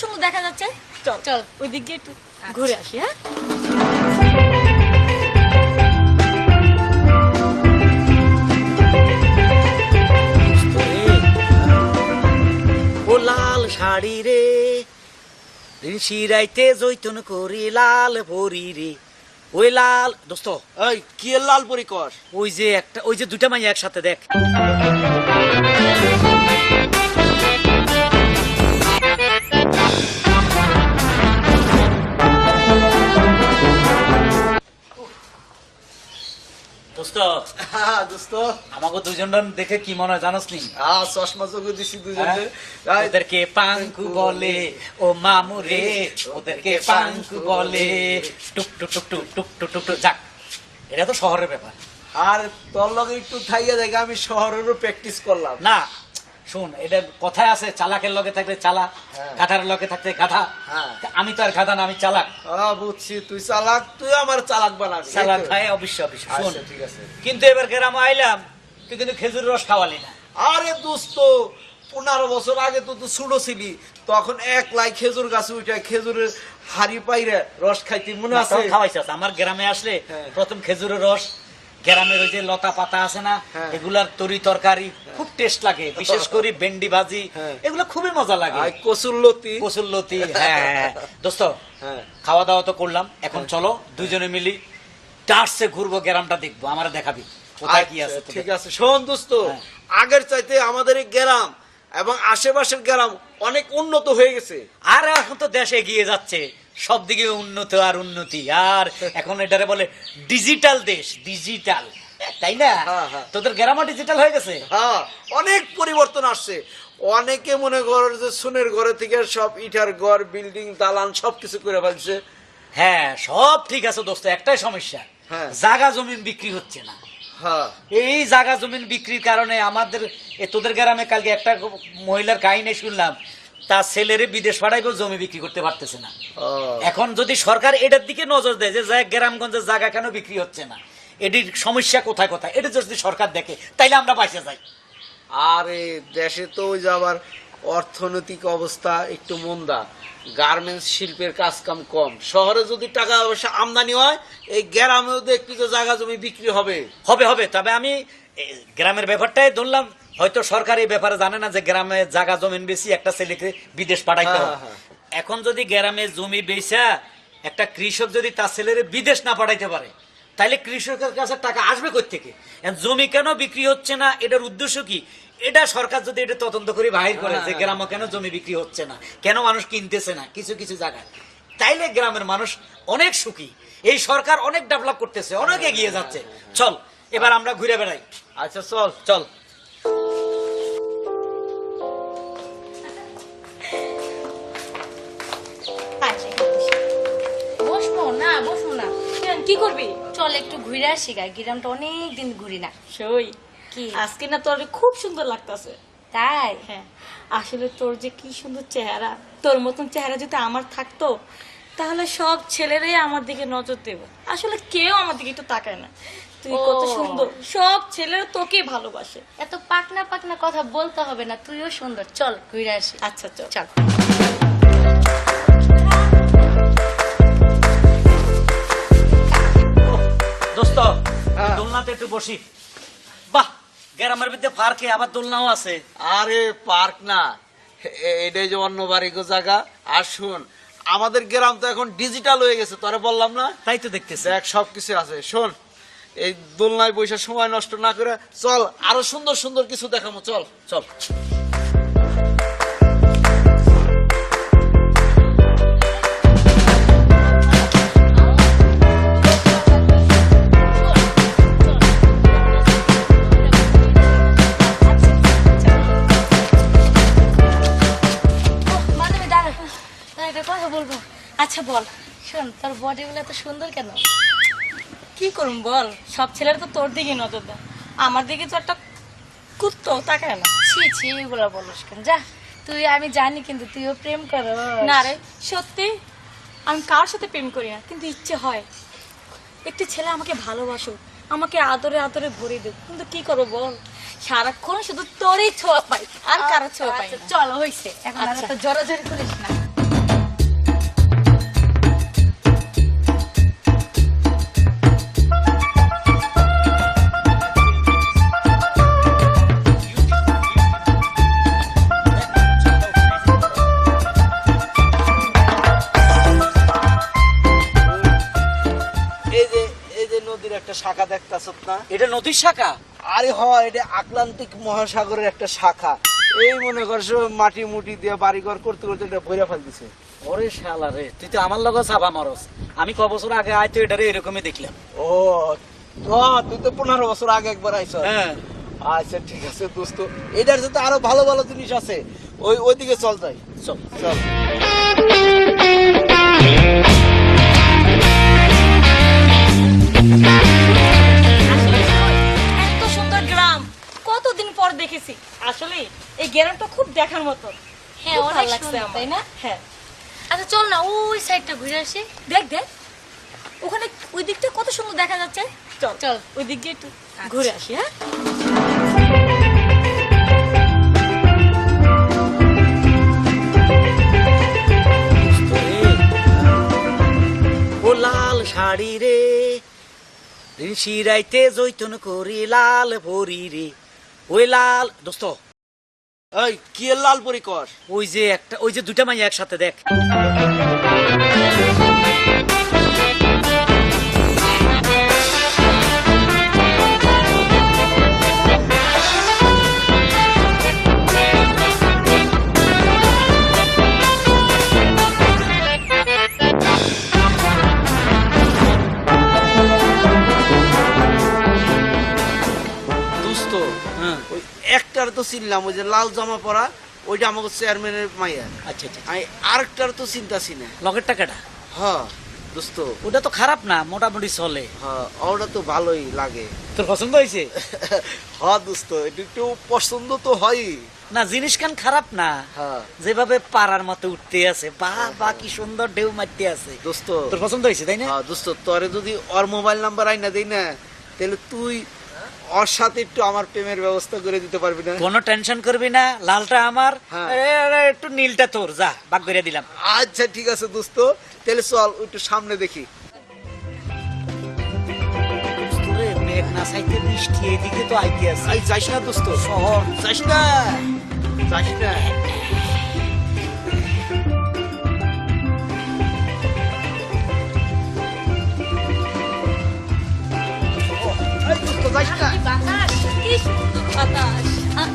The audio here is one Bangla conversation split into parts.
সুন্দর দেখা যাচ্ছে। চল চল। ওই দিক দিয়ে একটু ঘুরে আসি হ্যাঁ? ও লাল শাড়ি রে শিরাইতে জৈতন করি লাল ভরি রে। ওই লাল দোস্ত এই কি লাল পরি কর? ওই যে একটা ওই যে দুটা মাইয়া একসাথে দেখ। দোস্ত। হ্যাঁ দোস্ত। আমাকে দুজন দেখে কি মনে হয় জানোস নি? হ্যাঁ চশমা চোখে দিছি দুজনে হ্যাঁ? ওদেরকে পাঙ্কু বলে ও মামু রে ওদেরকে পাঙ্কু বলে। টুক টুক টুক টুক টুক টুক টুক টুক যাক এটা তো শহরের ব্যাপার। আর তোর লগে একটু থাইয়া দেখে আমি শহরেরও প্র্যাকটিস করলাম। না শুন এটা কথায় আছে চালাকের লগে থাকলে চালাক হ্যাঁ। গাধার লগে থাকলে গাধা হ্যাঁ। আমি তো আর গাধা না আমি চালাক বুঝছি তুই চালাক তুই আমার চালাক বানাবি চালাক? খায় অবশ্যই অবশ্যই শোন আচ্ছা, ঠিক আছে কিন্তু এবার গ্রামে আইলাম তুই কিন্তু খেজুর রস খাওয়ালি না আরে দোস্ত পনেরো বছর আগে তো তুই ছোট ছিলি তখন এক লাই খেজুর গাছে উঠে খেজুরের হাড়ি পাইরে রস খাইতি মনে আছে তখন খাওয়াইছিস আমার গ্রামে আসলে হ্যাঁ। প্রথম খেজুরের রস গ্রামের ওই যে লতা পাতা আছে না হ্যাঁ। এগুলার তরি তরকারি খুব টেস্ট লাগে বিশেষ করে ভেন্ডি ভাজি হ্যাঁ। এগুলো খুবই মজা লাগে। কচুরলতি কসুল্লতি হ্যাঁ হ্যাঁ, হ্যাঁ। দোস্ত হ্যাঁ। খাওয়া দাওয়া তো করলাম এখন চলো দুজনে মিলি টার্সে ঘুরবো গ্রামটা দেখব আমার দেখাবি। কোথায় কি আছে আচ্ছা, ঠিক আছে। শোন দোস্ত হ্যাঁ। আগের চাইতে আমাদের এই গ্রাম এবং আশেপাশের গ্রাম অনেক উন্নত হয়ে গেছে। আর এখন তো দেশ এগিয়ে যাচ্ছে। সব দিকে উন্নত আর উন্নতি। আর এখন এটারে বলে ডিজিটাল দেশ ডিজিটাল তাই না? হ্যাঁ, হ্যাঁ। তোদের গ্রামও ডিজিটাল হয়ে গেছে? হ্যাঁ অনেক পরিবর্তন আসছে। অনেকে মনে করে যে সোনের ঘরে থেকে সব ইটার ঘর বিল্ডিং দালান সবকিছু করে ফেলছে। হ্যাঁ সব ঠিক আছে দোস্ত একটাই সমস্যা। হ্যাঁ। জাগা জমিন বিক্রি হচ্ছে না। এই জাগা জমিন বিক্রির কারণে আমাদের এ তোদের গ্রামে কালকে একটা মহিলার কাহিনী শুনলাম। তার ছেলেরে বিদেশ পাঠাইবেও জমি বিক্রি করতে পারতেছে না। এখন যদি সরকার এটার দিকে নজর দেয় যে গ্রামগঞ্জের জায়গা কেন বিক্রি হচ্ছে না? এটির সমস্যা কোথায় কোথায়? এটা যদি সরকার দেখে তাইলে আমরা বাইসে যাই। আরে দেশে তো ওই যে আবার অর্থনৈতিক অবস্থা একটু মন্দা। গার্মেন্টস শিল্পের কাজ কাম। কম শহরে যদি টাকা পয়সা আমদানি হয় এই গ্রামেও দেখবি যে জায়গা জমি বিক্রি হবে। হবে হবে। তবে আমি গ্রামের ব্যাপারটাই ধরলাম হয়তো সরকার এই ব্যাপারে জানে না যে গ্রামে জায়গা জমিন বেশি একটা ছেলেকে বিদেশ পাঠাইতে হ্যাঁ, হবে। হ্যাঁ। এখন যদি গ্রামে জমি বেচা একটা কৃষক যদি তার ছেলেরে বিদেশ না পাঠাইতে পারে তাহলে কৃষকের কাছে টাকা আসবে থেকে জমি কেন বিক্রি হচ্ছে না? এটার উদ্দেশ্য কি? এটা সরকার যদি এটা তদন্ত করে বাহির করে হ্যাঁ, যে গ্রামে কেন জমি বিক্রি হচ্ছে না? কেন মানুষ কিনতেছে না? কিছু কিছু জায়গায়। তাইলে গ্রামের মানুষ অনেক সুখী। এই সরকার অনেক ডেভেলপ করতেছে অনেক এগিয়ে যাচ্ছে। চল এবার আমরা ঘুরে বেড়াই। আচ্ছা চল। চল। বসবো না। কেন, কি করবি? চল একটু ঘুরে আসি গা গ্রামটা অনেক দিন ঘুরি না। সই। কি? আজকে না তোর খুব সুন্দর লাগতাছে। তাই? হ্যাঁ আসলে তোর যে কি সুন্দর চেহারা তোর মতন চেহারা যদি আমার থাকতো তাহলে সব ছেলেরাই আমার দিকে নজর দেবে। আসলে কেউ আমার দিকে একটু তাকায় না। তুই কত সুন্দর। সব ছেলেরা তোকে ভালোবাসে। এত পাকনা পাকনা কথা বলতে হবে না তুইও সুন্দর। চল ঘুরে আসি। আচ্ছা চল। চল। দোলনাতে একটু বসি। বাহ গ্রামের ভিতরে পার্কে আবার দোলনাও আছে। আরে পার্ক না। এটাই যে অন্য বাড়িগো জায়গা আর শুন আমাদের গ্রাম তো এখন ডিজিটাল হয়ে গেছে তোরে বললাম না? তাই তো দেখতেছি। দেখ সব কিছু আছে। শোন এই দোলনায় বৈশাখ সময় নষ্ট না করে চল আরও সুন্দর সুন্দর কিছু দেখামো। চল চল। আচ্ছা বল। শোন তোর বডি গুলো এত সুন্দর কেন? কি করুম বল? সব ছেলেরা তো তোর দিকে নজর দেয়। আমার দিকে তো একটা কুত্তো তাকায় না। ছি ছি এগুলো বলিস কেন? যা তুই আমি জানি কিন্তু তুইও প্রেম করো না রে সত্যি? আমি কার সাথে প্রেম করি না কিন্তু ইচ্ছে হয়। একটি ছেলে আমাকে ভালোবাসো আমাকে আদরে আদরে ভরে দেব কিন্তু কি করব বল? সারাক্ষণ শুধু তোরই ছোঁয়া পাই আর কারও ছোঁয়া পাই চলো না। চল হইছে। এখন আর আচ্ছা। জড়াজড়ি করিস না। এটা নদীর শাখা? আরে হ এটা আটলান্টিক মহাসাগরের একটা শাখা। এই মনে করছ মাটি মুটি দিয়ে বাড়িঘর করতে করতে এটা ভরে ফেলতেছে। ওরে শালা রে তুই তো আমার লগে চাপা মারস। আমি ক বছর আগে আইতো এটারে এরকমই দেখলাম। ও তুই তো পনেরো বছর আগে একবার আইছ। হ্যাঁ। আচ্ছা ঠিক আছে দোস্ত। এটার সাথে আরও ভালো ভালো জিনিস আছে। ওই ওইদিকে চল যাই। চল। চল। পর দেখেছি। আসলে এই গ্রামটা খুব দেখার মতো। হ্যাঁ অনেক ভালো লাগছে আমার। তাই না? হ্যাঁ। আচ্ছা চল না ওই সাইডটা ঘুরে আসি। দেখ দেখ। ওখানে ওই দিকটা কত সুন্দর দেখা যাচ্ছে। চল চল। ওই দিক দিয়ে একটু ঘুরে আসি হ্যাঁ? ও লাল শাড়ি রে শিরাইতে জৈতন করি লাল পরি রে। ওই লাল দোস্ত। ওই কি লাল পরি কর ওই যে একটা ওই যে দুটা মাই একসাথে দেখ। একটার তো চিনলাম ওই যে লাল জামা পরা ওইটা আমাকে চেয়ারম্যানের মাইয়া। আচ্ছা আচ্ছা আমি আরেকটার তো চিন্তা ছি না লগের টাকাটা হ দোস্ত। ওটা তো খারাপ না মোটামুটি চলে। হ্যাঁ ওটা তো ভালোই লাগে। তোর পছন্দ হয়েছে? হ দোস্ত এটা একটু পছন্দ তো হয়ই। না জিনিস কান খারাপ না। হ্যাঁ। যেভাবে পাড়ার মতো উঠতে আছে বাহ বাহ কি সুন্দর ঢেউ মারতে আছে। দোস্ত। তোর পছন্দ হয়েছে তাই না? হ্যাঁ দোস্ত তোরে যদি ওর মোবাইল নাম্বার আইনা দেই না তাহলে তুই ওর সাথে একটু আমার প্রেমের ব্যবস্থা করে দিতে পারবি না? কোনো টেনশন করবি না লালটা আমার। হ্যাঁ। একটু নীলটা তোর যা বাগ করে দিলাম। আচ্ছা ঠিক আছে দোস্ত। তাহলে চল একটু সামনে দেখি। তোরে মেঘ না চাইতে বৃষ্টি এদিকে তো আইতে আছে। যাইস না দোস্ত। শহর যাইস না। যাইস না। যাইস না। বাতাস কি সুন্দর বাতাস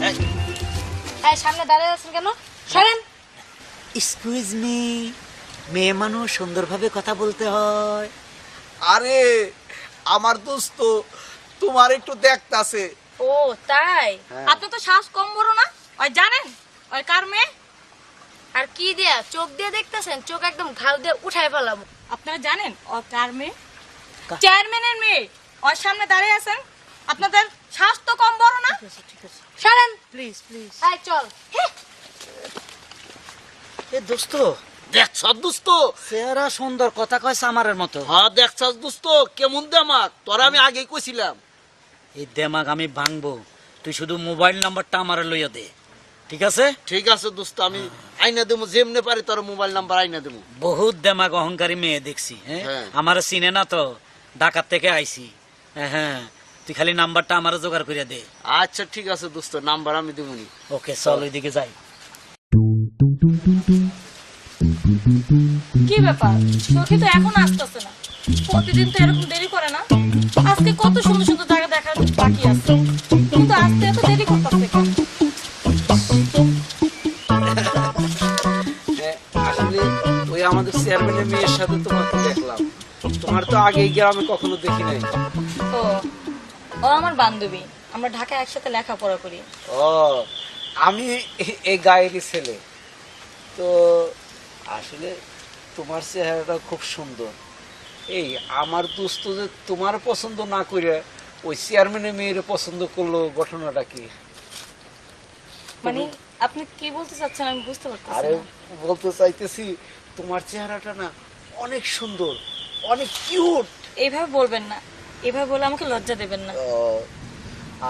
এই, এই সামনে দাঁড়িয়ে আছেন কেন সরেন এক্সকিউজ মি মেয়ে মানুষ সুন্দরভাবে কথা বলতে হয়। আরে আমার দোস্ত তোমার একটু দেখতাছে ও তাই? হ্যাঁ। আপনি তো শ্বাস কম বড় না? ওই জানেন ওই কার মেয়ে? আর কি দিয়া চোখ দিয়ে দেখতেছেন? চোখ একদম ঘাল দিয়ে উঠাই ফেলাবো। আপনারা জানেন ও কার মেয়ে? চেয়ারম্যানের মেয়ে। ওর সামনে দাঁড়িয়ে আছেন? আপনাদের শ্বাস তো কম বড় না? সরেন। প্লিজ প্লিজ এই চল। এ দোস্ত দেখছ দোস্ত? চেহারা সুন্দর কথা কয় সামারের মতো। হ্যাঁ দেখছ দোস্ত কেমন দেমাক? তোরা আমি আগেই কইছিলাম। এই দেমাগ আমি ভাঙবো। তুই শুধু মোবাইল নাম্বারটা আমার লইয়া দে। ঠিক আছে? ঠিক আছে দোস্ত আমি আইনা দেবো যেমনে পারি তোর মোবাইল নাম্বার আইনা দেবো বহুত দেমাগ অহংকারী মেয়ে দেখছি হ্যাঁ? হ্যাঁ। আমার চিনে না তো? ঢাকার থেকে আইছি। হ্যাঁ, হ্যাঁ। তুই খালি নাম্বারটা আমার জোগাড় করে দে। আচ্ছা ঠিক আছে দোস্ত নাম্বার আমি দেবনি। ওকে চল ওইদিকে যাই। কি ব্যাপার? চোখে তো এখন আসতেছে না। প্রতিদিন তো এরকম দেরি করে না। আজকে কত সুন্দর সুন্দর জায়গা দেখার বাকি আছে। কিন্তু আজকে এত দেরি করতেছে কেন? আসলে ওই আমাদের চেয়ারম্যানের মেয়ের সাথে তোমাকে দেখলাম। তোমার তো আগে গ্রামে কখনো দেখি নাই। ও ও আমার বান্ধবী। আমরা ঢাকায় একসাথে লেখাপড়া করি। ও আমি এই গায়েরই ছেলে। তো আসলে তোমার চেহারাটা খুব সুন্দর। এই আমার দোস্ত যে তোমার পছন্দ না করে ওই চেয়ারম্যানের মেয়ের পছন্দ করল ঘটনাটা কি? মানে আপনি কি বলতে চাচ্ছেন আমি বুঝতে পারতেছি আরে বলতে চাইতেছি তোমার চেহারাটা না অনেক সুন্দর অনেক কিউট এইভাবে বলবেন না। এভাবে বলে আমাকে লজ্জা দেবেন না।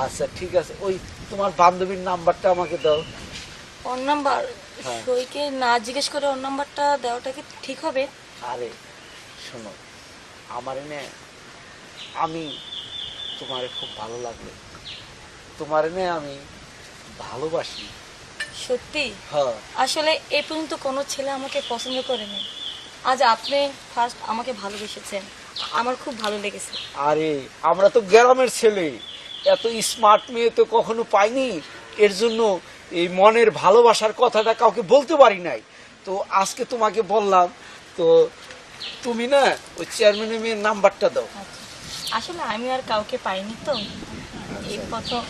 আচ্ছা ঠিক আছে। ওই তোমার বান্ধবীর নাম্বারটা আমাকে দাও। ওর নাম্বার? হ্যাঁ। সইকে না জিজ্ঞেস করে ওর নাম্বারটা দেওয়াটা কি ঠিক হবে? আরে শোনো আমার এনে আমি তোমারে খুব ভালো লাগল। তোমার এনে আমি ভালোবাসি। সত্যি? হ্যাঁ। আসলে এ পর্যন্ত কোনো ছেলে আমাকে পছন্দ করেনি। আজ আপনি ফার্স্ট আমাকে ভালোবেসেছেন। আমার খুব ভালো লেগেছে। আরে আমরা তো গ্রামের ছেলে। এত স্মার্ট মেয়ে তো কখনো পাইনি। এর জন্য এই মনের ভালোবাসার কথাটা কাউকে বলতে পারি নাই। তো আজকে তোমাকে বললাম তো তুমি না ওই চেয়ারম্যানের মেয়ের নাম্বারটা দাও। আচ্ছা। আসলে আমি আর কাউকে পাইনি তো। এই প্রথম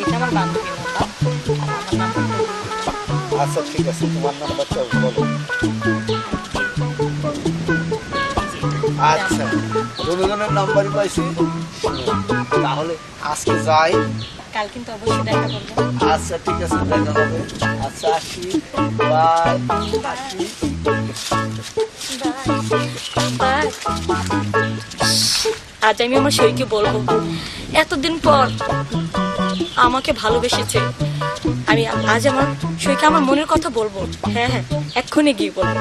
এটা আমার বান্ধবীর আচ্ছা ঠিক আছে তোমার নাম্বারটা বলো। আচ্ছা দুজনের নাম্বারই পাইছি। তাহলে আজকে যাই। কাল কিন্তু অবশ্যই দেখা করব। আচ্ছা ঠিক আছে দেখা হবে। আচ্ছা আসি। বাই আসি। আজ আমি আমার সইকে বলব এতদিন পর আমাকে ভালোবেসেছে। আমি আজ আমার সইকে আমার মনের কথা বলব। হ্যাঁ হ্যাঁ এক্ষুনি গিয়ে বলব।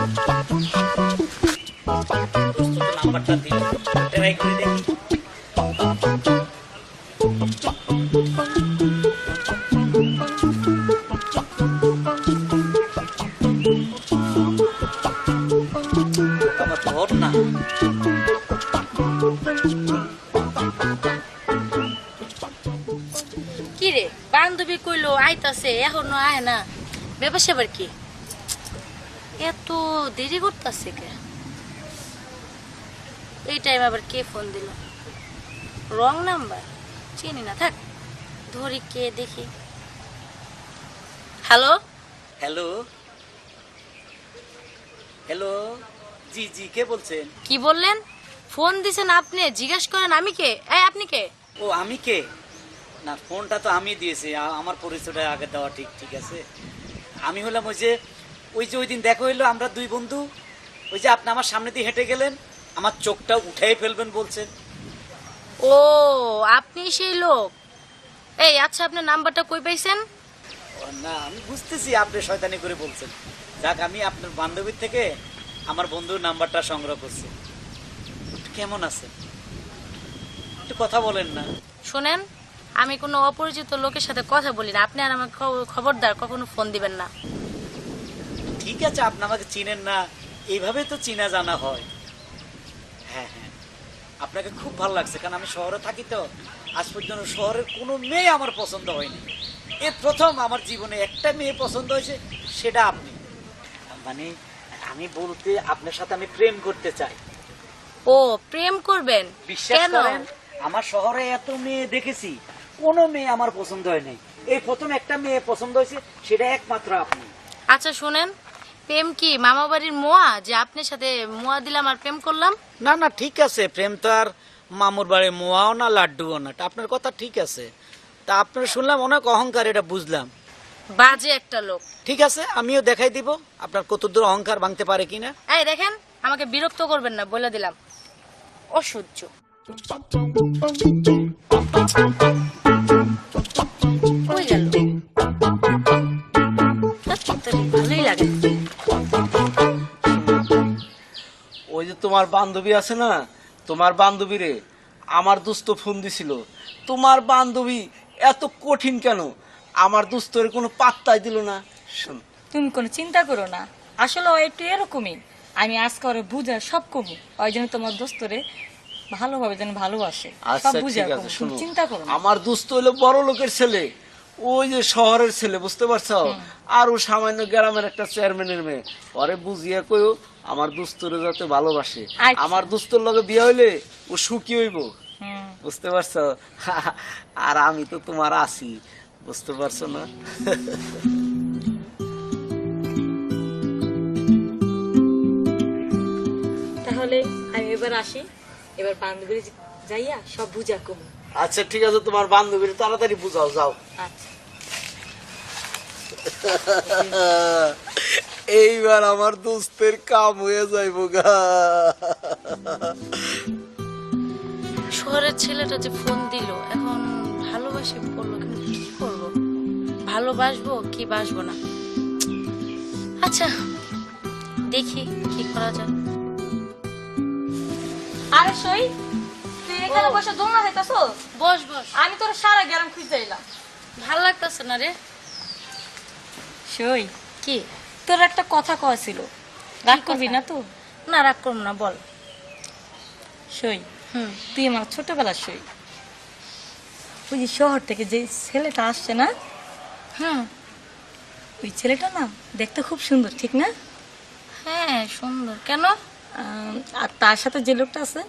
ধর না। আইতাছে এখনও আয় না। ব্যাপার সেবার কি? এত দেরি করতেছে কে? এই টাইম আবার কে ফোন দিল? রং নাম্বার চিনি না থাক। ধরি কে দেখি। হ্যালো হ্যালো হ্যালো জি জি কে বলছেন? কি বললেন? ফোন দিছেন আপনি জিজ্ঞেস করেন আমি কে? এই আপনি কে? ও আমি কে? না ফোনটা তো আমি দিয়েছি আমার পরিচয়টা আগে দেওয়া ঠিক ঠিক আছে। আমি হলাম ওই যে ওই যে ওই দিন দেখা হইল আমরা দুই বন্ধু ওই যে আপনি আমার সামনে দিয়ে হেঁটে গেলেন আমার চোখটা উঠাই ফেলবেন বলছেন। ও আপনি সেই লোক। এই আচ্ছা আপনার নাম্বারটা কই পাইছেন? না আমি বুঝতেছি আপনি শয়তানি করে বলছেন। যাক আমি আপনার বান্ধবীর থেকে আমার বন্ধুর নাম্বারটা সংগ্রহ করছি। কেমন আছে একটু কথা বলেন না। শোনেন আমি কোনো অপরিচিত লোকের সাথে কথা বলি না। আপনি আর আমাকে খবরদার কখনো ফোন দিবেন না। ঠিক আছে আপনি আমাকে চিনেন না। এইভাবে তো চিনা জানা হয়। হ্যাঁ হ্যাঁ। আপনাকে খুব ভালো লাগছে কারণ আমি শহরে থাকি তো। আজ পর্যন্ত শহরের কোনো মেয়ে আমার পছন্দ হয়নি। এ প্রথম আমার জীবনে একটা মেয়ে পছন্দ হয়েছে সেটা আপনি। মানে আমি বলতে আপনার সাথে আমি প্রেম করতে চাই। ও প্রেম করবেন? বিশ্বাস করেন আমার শহরে এত মেয়ে দেখেছি। কোনো মেয়ে আমার পছন্দ হয় নাই এই প্রথম একটা মেয়ে পছন্দ হয়েছে সেটা একমাত্র আপনি। আচ্ছা শোনেন প্রেম কি মামা বাড়ির মোয়া যে আপনার সাথে মোয়া দিলাম আর প্রেম করলাম? না না ঠিক আছে প্রেম তো আর মামুর বাড়ি মোয়াও না লাড্ডুও না তা আপনার কথা ঠিক আছে। তা আপনার শুনলাম অনেক অহংকার এটা বুঝলাম। বাজে একটা লোক। ঠিক আছে আমিও দেখাই দিব আপনার কতদূর অহংকার ভাঙতে পারে কিনা। এই দেখেন আমাকে বিরক্ত করবেন না বলে দিলাম। অসহ্য। ওই যে তোমার বান্ধবী আছে না, তোমার বান্ধবী রে, আমার দোস্ত ফোন দিছিল। তোমার বান্ধবী এত কঠিন কেন? আমার দোস্তরে কোনো পাত্তাই দিল না। শোন। তুমি কোনো চিন্তা করো না। আসলে ও একটু এরকমই। আমি আজকে ওরে বুঝা সব কমু ওই জন্য তোমার দোস্তরে ভালোভাবে যেন ভালোবাসে সব আচ্ছা বুঝা ঠিক আছে তুমি চিন্তা করো আমার দোস্ত হলো বড় লোকের ছেলে। ওই যে শহরের ছেলে বুঝতে পারছ? আর ও সামান্য গ্রামের একটা চেয়ারম্যানের মেয়ে। পরে বুঝিয়ে কইও আমার দুস্তরে যাতে ভালোবাসে। আচ্ছা। আমার দুস্তর লগে বিয়ে হইলে ও সুখী হইব। বুঝতে পারছ? আর আমি তো তোমার আছি। বুঝতে পারছ না? তাহলে আমি এবার আসি। এবার বান্ধবী যাইয়া সব বুঝা কমু। আচ্ছা ঠিক আছে তোমার বান্ধবীর তাড়াতাড়ি বুঝাও যাও। আচ্ছা। এইবার আমার দোস্তের কাম হয়ে যাইব গা। শহরের ছেলেটা যে ফোন দিল এখন ভালোবাসি বলল কিন্তু কি করব? ভালোবাসবো কি বাসবো না? আচ্ছা দেখি কি করা যায়। আরে সই তুই এখানে বসে দোলনা বস বস। আমি তোর সারা গ্রাম এলাম ভালো লাগতেছে না রে। সই কি? তোর একটা কথা কওয়া ছিল। রাগ করবি না তো? না রাগ করব না বল। সই হুম। তুই আমার ছোটবেলার সই। ওই যে শহর থেকে যে ছেলেটা আসছে না? হুম। ওই ছেলেটা না দেখতে খুব সুন্দর ঠিক না? হ্যাঁ সুন্দর। কেন? আর তার সাথে যে লোকটা আছে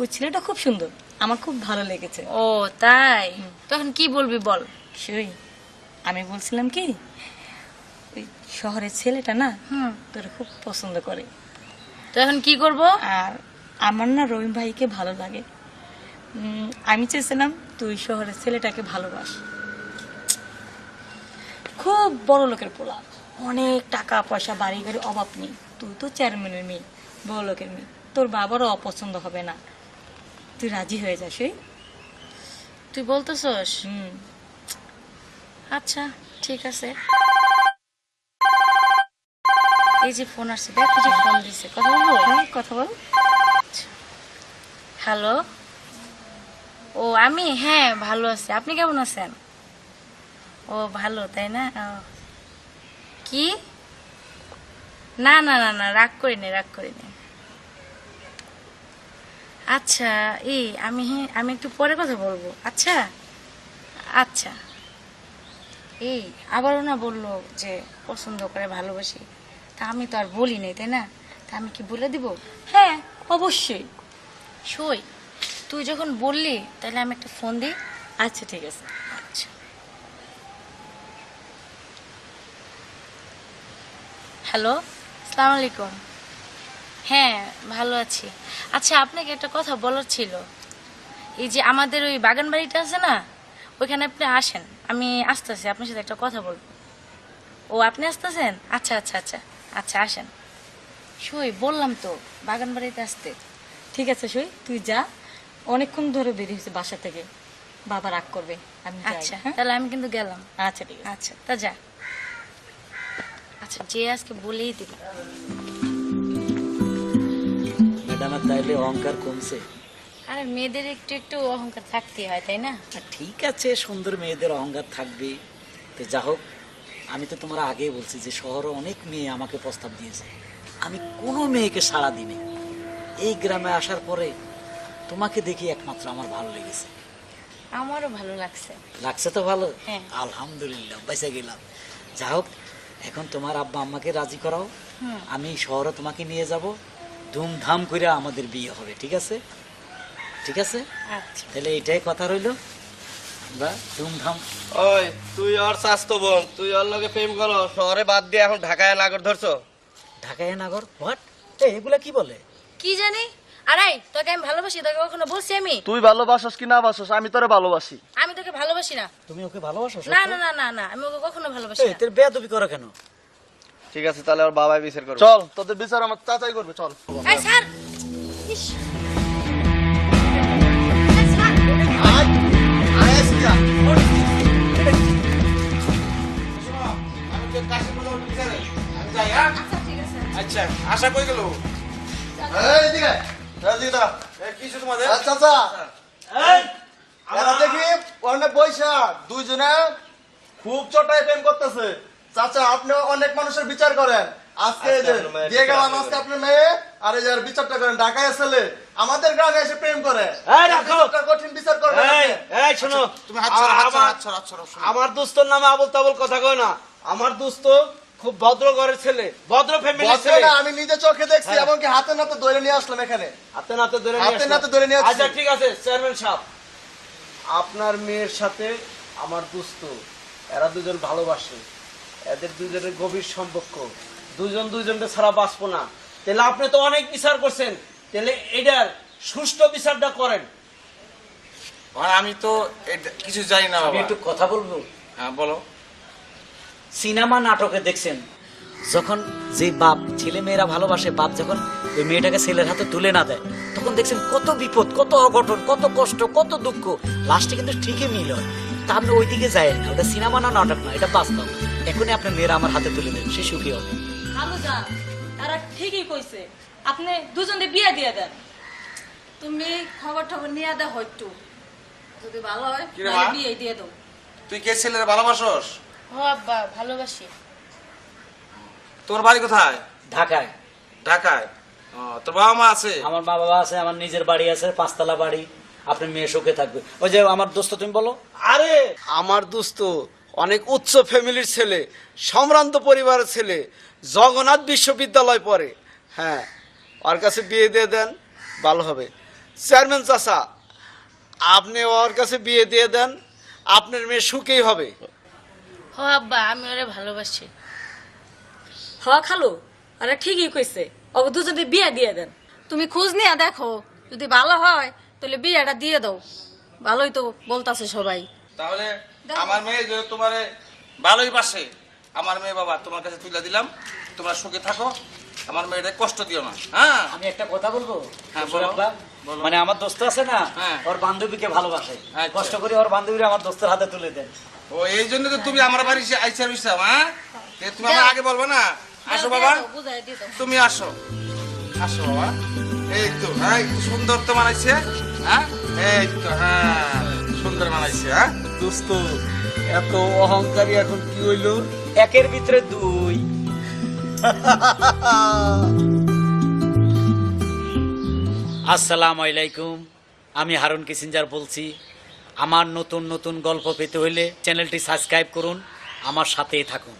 ওই ছেলেটা খুব সুন্দর। আমার খুব ভালো লেগেছে। ও তাই? তখন কি বলবি বল? সেই আমি বলছিলাম কি ওই শহরের ছেলেটা না তোর খুব পছন্দ করে। তো এখন কি করব? আর আমার না রহিম ভাইকে ভালো লাগে। আমি চেয়েছিলাম তুই শহরের ছেলেটাকে ভালোবাস। খুব বড় লোকের পোলা। অনেক টাকা পয়সা বাড়ি গাড়ি অভাব নেই। তুই তো চেয়ারম্যানের মেয়ে। বড় লোকের মেয়ে তোর বাবারও অপছন্দ হবে না। তুই রাজি হয়ে যাস তুই বলতেছস? হুম। আচ্ছা ঠিক আছে। এই যে ফোন আসছে দেখ যে ফোন দিছে। কথা বলব? হ্যাঁ কথা বল। হ্যালো? ও আমি? হ্যাঁ ভালো আছি। আপনি কেমন আছেন? ও ভালো তাই না। কি? না না না না রাগ করিনি রাগ করিনি। আচ্ছা এই আমি আমি একটু পরে কথা বলব। আচ্ছা? আচ্ছা। এই আবারও না বলল যে পছন্দ করে ভালোবাসি। তা আমি তো আর বলি নাই তাই না? তা আমি কি বলে দিব? হ্যাঁ অবশ্যই। সই তুই যখন বললি তাহলে আমি একটা ফোন দিই। আচ্ছা ঠিক আছে। আচ্ছা। হ্যালো সালাম আলাইকুম। হ্যাঁ ভালো আছি। আচ্ছা আপনাকে একটা কথা বলার ছিল। এই যে আমাদের ওই বাগান বাড়িটা আছে না ওইখানে আপনি আসেন। আমি আসতেছি আপনার সাথে একটা কথা বলব। ও আপনি আসতেছেন? আচ্ছা আচ্ছা আচ্ছা আচ্ছা আসেন। সই বললাম তো বাগান বাড়িতে আসতে। ঠিক আছে সই তুই যা। অনেকক্ষণ ধরে বেরিয়েছে বাসা থেকে। বাবা রাগ করবে আমি আচ্ছা হ্যাঁ? তাহলে আমি কিন্তু গেলাম। আচ্ছা ঠিক আছে। আচ্ছা তা যা। আচ্ছা যে আজকে বলেই দিব ম্যাডামের তাইলে অহংকার কমছে। আরে মেয়েদের একটু একটু অহংকার থাকতেই হয় তাই না? ঠিক আছে সুন্দর মেয়েদের অহংকার থাকবে। তো যা হোক আমি তো তোমার আগেই বলছি যে শহরে অনেক মেয়ে আমাকে প্রস্তাব দিয়েছে। আমি কোনো মেয়েকে সাড়া দিনে এই গ্রামে আসার পরে তোমাকে দেখি একমাত্র আমার ভালো লেগেছে। আমারও ভালো লাগছে। লাগছে তো ভালো? হ্যাঁ। আলহামদুলিল্লাহ বেঁচে গেলাম। যা হোক এখন তোমার আব্বা আম্মাকে রাজি করাও। আমি শহরে তোমাকে নিয়ে যাব। ধুমধাম করে আমাদের বিয়ে হবে ঠিক আছে? ঠিক আছে? আচ্ছা। তাহলে এটাই কথা রইল। আমরা ধুমধাম ওই তুই ওর স্বাস্থ্য বোন তুই ওর লগে প্রেম করো শহরে বাদ দিয়ে এখন ঢাকায় নাগর ধরছো? ঢাকায় নাগর? হোয়াট এগুলা কি বলে? কি জানি? আরে তোকে আমি ভালোবাসি তোকে কখনো বলছি আমি? তুই ভালোবাসস কি না বাসস আমি তোরে ভালোবাসি। আমি তোকে ভালোবাসি না। তুমি ওকে ভালোবাসো না না না না না আমি ওকে কখনো ভালোবাসি এই না। তোর বেয়াদবি করো কেন? ঠিক আছে তাহলে ওর বাবাই বিচার করবে। চল তোদের বিচার আমার চাচাই করবে চল। এই স্যার! ইস, আচ্ছা আশা কই গেল? চাচা এরা দেখি পয়সা দুইজনে খুব চটাই প্রেম করতেছে। চাচা আপনি অনেক মানুষের বিচার করেন। আজকে দিয়ে গেলাম আজকে আপনার মেয়ে আর এই যে বিচারটা করেন ঢাকায় ছেলে আমাদের গ্রামে এসে প্রেম করে। কঠিন বিচার শোনো। তুমি আমার- দোস্তর নামে আবল তাবল কথা কয় না। আমার দোস্ত খুব ভদ্র ঘরের ছেলে ভদ্র ফ্যামিলির ছেলে। আমি নিজে চোখে দেখছি হ্যাঁ। এমনকি হাতে নাতে ধরে নিয়ে আসলাম এখানে। হাতে নাতে ধরে নিয়ে হাতে। নাতে ধরে নিয়ে আসছি। আচ্ছা ঠিক আছে চেয়ারম্যান সাহেব। আপনার মেয়ের সাথে আমার দোস্ত এরা দুজন ভালোবাসে। এদের দুজনের গভীর সম্পর্ক। দুজন দুজনকে ছাড়া বাঁচবো না। তাহলে আপনি তো অনেক বিচার করছেন। তাহলে এটার সুষ্ঠু বিচারটা করেন। আর আমি তো কিছু জানি না আমি একটু কথা বলব? হ্যাঁ বলো। সিনেমা নাটকে দেখছেন? যখন যে বাপ ছেলে মেয়েরা ভালোবাসে বাপ যখন ওই মেয়েটাকে ছেলের হাতে তুলে না দেয় তখন দেখছেন কত বিপদ কত অঘটন কত কষ্ট কত দুঃখ। লাস্টে কিন্তু ঠিকই মিল হয় তা আপনি ওই দিকে যায় না। ওটা সিনেমা না নাটক না এটা বাস্তব। এখনই আপনার মেয়েরা আমার হাতে তুলে দেন সে সুখী হবে। যান তারা ঠিকই কইছে। আপনি দুজনে বিয়ে দিয়ে দেন। তুমি খবর টবর নিয়ে দেখো একটু যদি ভালো হয় কি রে মা? বিয়ে দিয়ে দাও। তুই কে ছেলের ভালোবাসস? ও আব্বা ভালোবাসি। তোর বাড়ি কোথায়? ঢাকায়। ঢাকায়? ও, তোর বাবা মা আছে? আমার মা বাবা আছে আমার নিজের বাড়ি আছে পাঁচতলা বাড়ি। আপনার মেয়ে সুখে থাকবে। ওই যে আমার দোস্ত তুমি বলো। আরে! আমার দোস্ত অনেক উচ্চ ফ্যামিলির ছেলে সম্ভ্রান্ত পরিবারের ছেলে জগন্নাথ বিশ্ববিদ্যালয় পড়ে। হ্যাঁ ওর কাছে বিয়ে দিয়ে দেন ভালো হবে। চেয়ারম্যান চাষা আপনি ওর কাছে বিয়ে দিয়ে দেন আপনার মেয়ে সুখেই হবে। হ আব্বা আমি ওরে ভালোবাসি। হ খালু আরে ঠিকই কইছে। অব দুজনে বিয়ে দিয়ে দেন। তুমি খোঁজ নিয়ে দেখো যদি ভালো হয় তাহলে বিয়েটা দিয়ে দাও। ভালোই তো বলতাছে সবাই। তাহলে আমার মেয়ে যে তোমার ভালোই বাসে আমার মেয়ে বাবা তোমার কাছে তুলে দিলাম তোমরা সুখে থাকো আমার মেয়েটা কষ্ট দিও না হ্যাঁ? আমি একটা কথা বলব? হ্যাঁ, বলো। মানে আমার দোস্ত আছে না হ্যাঁ। ওর বান্ধবীকে ভালোবাসে। আচ্ছা। কষ্ট করে ওর বান্ধবীরা আমার দোস্তের হাতে তুলে দেন। ও এই জন্য তো তুমি আমার বাড়ি আইসা রইসাম হ্যাঁ? তে তুমি আমার আগে বলব না? আসো বাবা। তুমি আসো। আসো বাবা। এই তো হ্যাঁ একটু সুন্দর তো মানাইছে হ্যাঁ? এই তো হ্যাঁ সুন্দর মানাইছে হ্যাঁ? দোস্ত এত অহংকারী এখন কি হইল? একের ভিতরে দুই। আসসালামু আলাইকুম আমি হারুন কিসিঞ্জার বলছি। আমার নতুন নতুন গল্প পেতে হলে চ্যানেলটি সাবস্ক্রাইব করুন আমার সাথেই থাকুন।